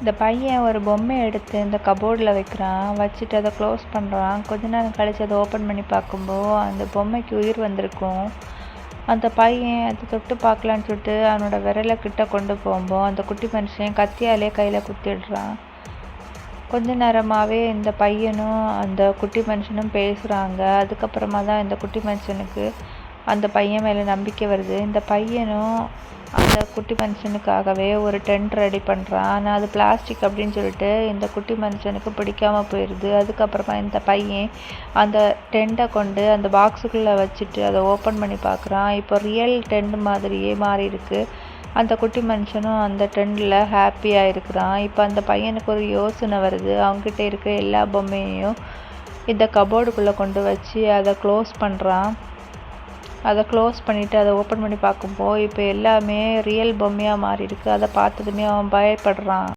இந்த பையன் ஒரு பொம்மை எடுத்து இந்த கபோர்டில் வைக்கிறான் வச்சுட்டு அதை க்ளோஸ் பண்ணுறான் கொஞ்ச நேரம் கழித்து அதை ஓப்பன் பண்ணி பார்க்கும்போது அந்த பொம்மைக்கு உயிர் வந்திருக்கும். அந்த பையன் அதை தொட்டு பார்க்கலான்னு சொல்லிட்டு அவனோட விரலை கிட்ட கொண்டு போகும்போது அந்த குட்டி மனுஷன் கத்தியாலே கையில் குத்திடுறான். கொஞ்ச நேரமாகவே இந்த பையனும் அந்த குட்டி மனுஷனும் பேசுகிறாங்க அதுக்கப்புறமா தான் இந்த குட்டி மனுஷனுக்கு அந்த பையன் மேலே நம்பிக்கை வருது. இந்த பையனும் அந்த குட்டி மனுஷனுக்காகவே ஒரு டென்ட் ரெடி பண்ணுறான் ஆனால் அது பிளாஸ்டிக் அப்படின்னு சொல்லிட்டு இந்த குட்டி மனுஷனுக்கு பிடிக்காம போயிடுது அதுக்கப்புறமா இந்த பையன் அந்த டென்ட்டை கொண்டு அந்த பாக்ஸுக்குள்ளே வச்சுட்டு அதை ஓப்பன் பண்ணி பார்க்குறான். இப்போ ரியல் டென்ட் மாதிரியே மாறி இருக்கு அந்த குட்டி மனுஷனும் அந்த டென்ட்டில் ஹாப்பியாக இருக்கிறான் இப்போ அந்த பையனுக்கு ஒரு யோசனை வருது. அவங்ககிட்ட இருக்கிற எல்லா பொம்மையையும் இந்த கபோர்டுக்குள்ளே கொண்டு வச்சு அதை க்ளோஸ் பண்ணுறான் அதை க்ளோஸ் பண்ணிவிட்டு அதை ஓப்பன் பண்ணி பார்க்கும்போது இப்போ எல்லாமே ரியல் பொம்மையாக மாறி இருக்குது அதை பார்த்ததுமே அவன் பயப்படுறான்.